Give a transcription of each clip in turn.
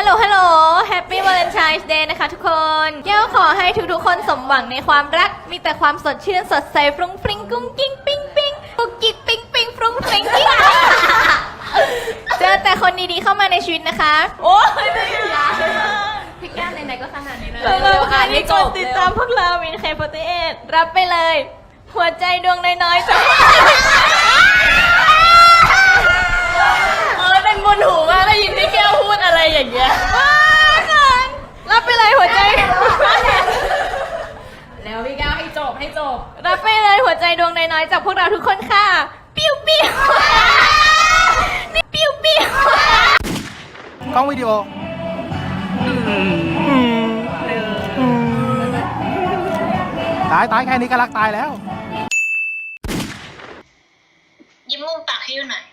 ฮัลโหล ฮัลโหล แฮปปี้วาเลนไทน์เดย์นะคะทุกคนแก้วขอให้ทุกๆคนสมหวังในความรัก มีแต่ความสดชื่นสดใสฟรุ้งฟริ้งกุ้งกิ้งปิ้งปิ้งกุกกิ๊กปิ้งปิ้งฟรุ้งฟริ้งกิ้งเจอแต่คนดีๆเข้ามาในชีวิตนะคะ โอ้ยไม่อยากพี่แก้มไหนๆก็ขนาดนี้เลยเร็วๆอ่านให้ให้จกบดติดตามพวกเราวินเคโปรตีเอรับไปเลย หัวใจดวงน้อยๆจาก เออเป็นบุญหูมากได้ยินพี่แก้วพูดอะไรอย่างเงี้ย ว้าวกันรับไปเลยหัวใจ แล้วพี่แก้วให้จบให้จบ รับไปเลยหัวใจดวงน้อยๆจากพวกเราทุกคนค่ะ ปิ้วปิ้วนี่ปิ้วปิ้วกล้องวิดีโอตายตายแค่นี้ก็รักตายแล้ว ยิ้มมุมปากให้ดูหน่อย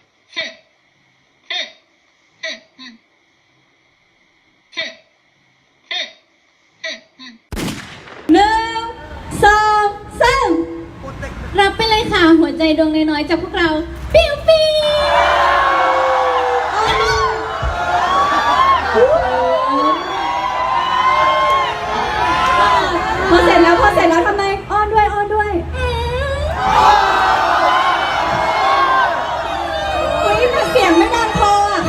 ค่ะ หัวใจดวงน้อยๆจากพวกเรา ปิ้วปิ้วพอเสร็จแล้วพอเสร็จแล้วทำไมอ้อนด้วยอ้อนด้วยเฮ้ยเสียงไม่ดังพออะ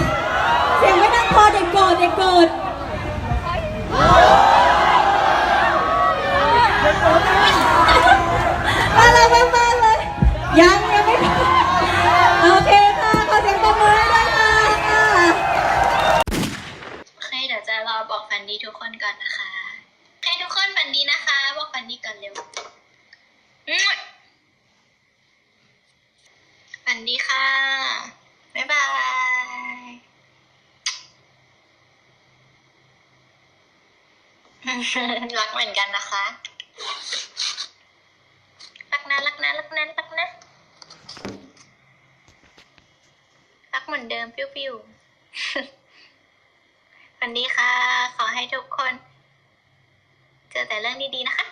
เสียงไม่ดังพอเด็กโกรธเด็กโกรธอะไรมากๆเลย ยังยังไม่โอเคค่ะขอเสียงตบมือให้ด้วยค่ะโอเคเดี๋ยวจะรอบอกฝันดีทุกคนก่อนนะคะให้ทุกคนฝันดีนะคะ บอกฝันดีก่อนเร็วมั่วฝันดีค่ะ บ๊ายบายรักเหมือนกันนะคะ รักนะรักนะรักนะรักนะ รักเหมือน เดิมปิ้วๆวันนี้ค่ะ ขอให้ทุกคน เจอแต่เรื่องดีๆนะคะ